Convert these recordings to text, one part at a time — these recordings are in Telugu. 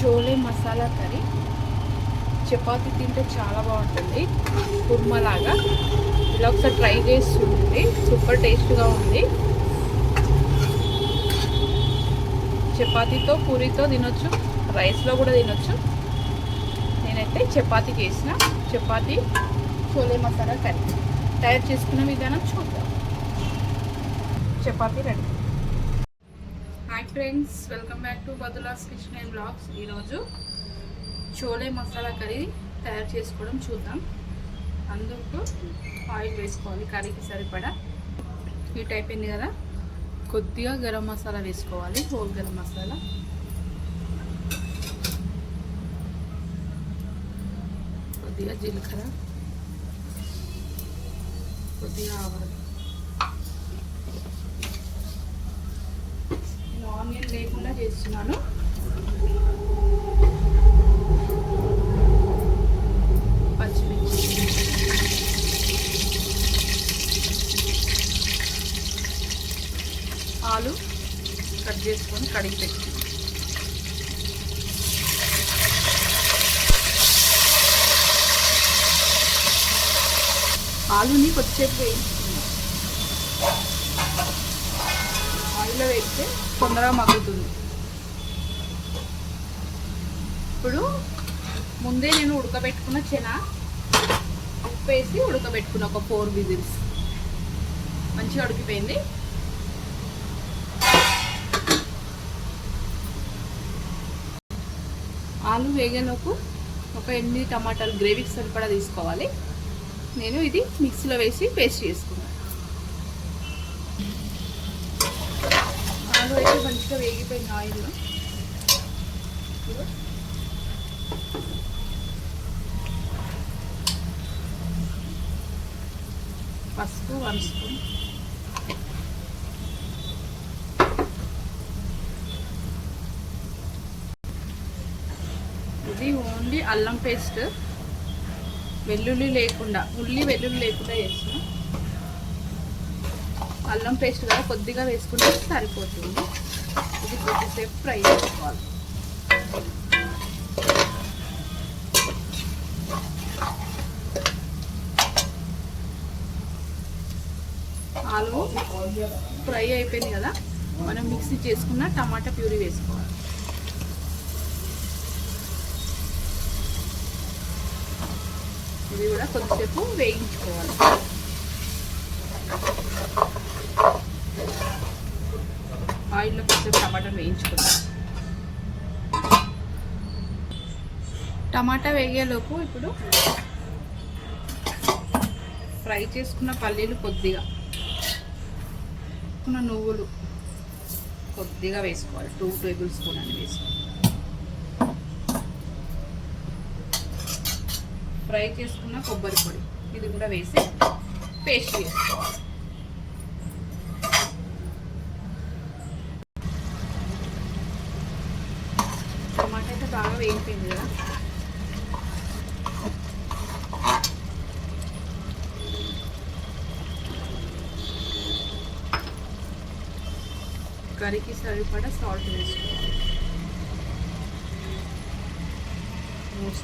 చోలే మసాలా కర్రీ. చపాతి తింటే చాలా బాగుంటుంది. కుర్మలాగా. ఇలా ఒకసారి ట్రై చేసి చూడండి. సూపర్ టేస్ట్గా ఉంది. చపాతీతో పూరితో తినొచ్చు. రైస్లో కూడా తినొచ్చు. నేనైతే చపాతీ చేసిన. చపాతీ చోలే మసాలా కర్రీ. తయారు చేసుకున్న విధానం చూద్దాం. Chapati ready. Hi friends welcome back to బదులాస్ kitchen and blogs ఈరోజు చోలే మసాలా కర్రీ తయారు చేసుకోవడం చూద్దాం. అందుకు ఆయిల్ వేసుకోవాలి కర్రీకి సరిపడా. హీట్ అయిపోయింది కదా? కొద్దిగా గరం మసాలా వేసుకోవాలి హోల్ గరం మసాలా. కొద్దిగా జీలకర్ర. కొద్దిగా ఆవాలు నేను ఆనియన్ లేకుండా చేస్తున్నాను. పచ్చిమిర్చి. ఆలు కట్ చేసుకొని కడిగి పెట్టి. ఆలుని కొద్దిసేపు వేయించుకున్నాం ఆయిల్లో వేస్తే తొందరగా మగ్గుతుంది. ఇప్పుడు ముందే నేను ఉడకబెట్టుకున్న చెన ఉప్పు వేసి ఉడకబెట్టుకున్న ఒక ఫోర్ విజిల్స్. మంచిగా ఉడికిపోయింది. ఆలు వేగనకు ఒక ఎనిమిది టమాటాలు గ్రేవీకి సరిపడా తీసుకోవాలి. నేను ఇది మిక్సీలో వేసి పేస్ట్ చేసుకున్నాను. ఆలు అయితే మంచిగా వేగిపోయింది ఆయిల్. పసుపు వన్ స్పూన్. ఇది ఓన్లీ అల్లం పేస్ట్. వెల్లుల్లి లేకుండా ఉల్లి వెల్లుల్లి లేకుండా చేసిన. అల్లం పేస్ట్ కదా కొద్దిగా వేసుకుంటే సరిపోతుంది. ఇది కొద్దిసేపు ఫ్రై చేసుకోవాలి. ఆలు ఫ్రై అయిపోయింది కదా మనం మిక్సీ చేసుకున్న టమాటా ప్యూరీ వేసుకోవాలి. ఇది కూడా కొద్దిసేపు వేయించుకోవాలి. ఆయిల్లో కొంచెం టమాటా వేయించుకుందాం. టమాటా వేగేలోపు ఇప్పుడు ఫ్రై చేసుకున్న పల్లీలు కొద్దిగా వేసుకున్న నువ్వులు కొద్దిగా వేసుకోవాలి. టూ టేబుల్ స్పూన్ అని వేసుకోవాలి. ఫ్రై చేసుకున్న కొబ్బరి పొడి ఇది కూడా వేసి పేస్ట్ చేసుకోవాలి టమాటా అయితే కదా? కర్రీకి సరిపడా సాల్ట్ వేసుకోవాలి. మూడు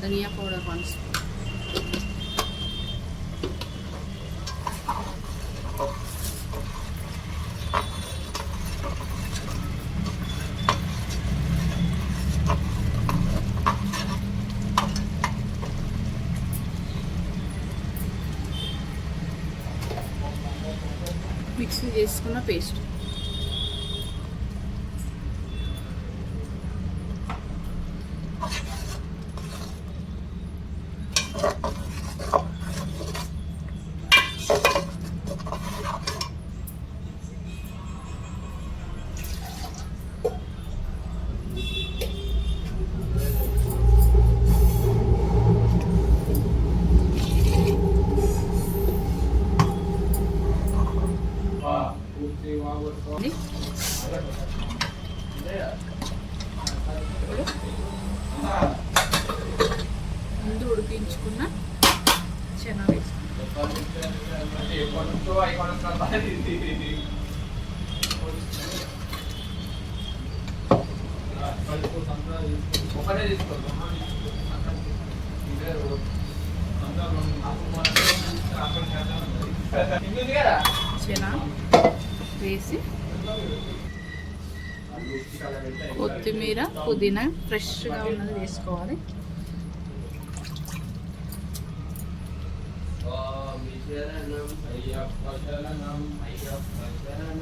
ధనియా పౌడర్ వన్ స్పూన్ మిక్సీ చేసుకున్న పేస్ట్ వేసుకున్న. శనగ శనగ వేసి కొత్తిమీర పుదీనా ఫ్రెష్గా ఉన్నది వేసుకోవాలి. శరణం అయ్యప్ప శరణం అయ్యప్ప శరణం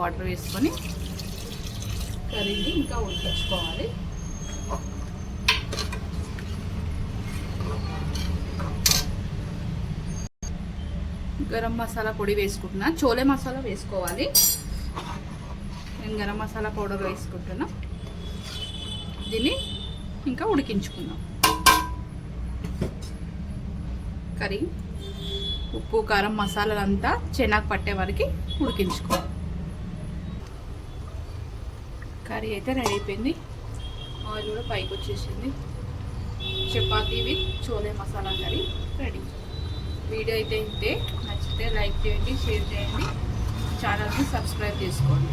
వాటర్ వేసుకొని కర్రీని ఇంకా ఉడికించుకోవాలి. గరం మసాలా పొడి వేసుకుంటున్నా. చోలే మసాలా వేసుకోవాలి. నేను గరం మసాలా పౌడర్ వేసుకుంటున్నా. దీన్ని ఇంకా ఉడికించుకుందాం. కర్రీ ఉప్పు కారం మసాలాలంతా చెనాకు పట్టే వరకు ఉడికించుకోవాలి. కర్రీ అయితే రెడీ అయిపోయింది. ఆయిల్ కూడా పైకి వచ్చేసింది. Chapati with chole masala curry ready. Video అయితే ఇంతే. నచ్చితే లైక్ చేయండి షేర్ చేయండి. ఛానల్ని సబ్స్క్రైబ్ చేసుకోండి.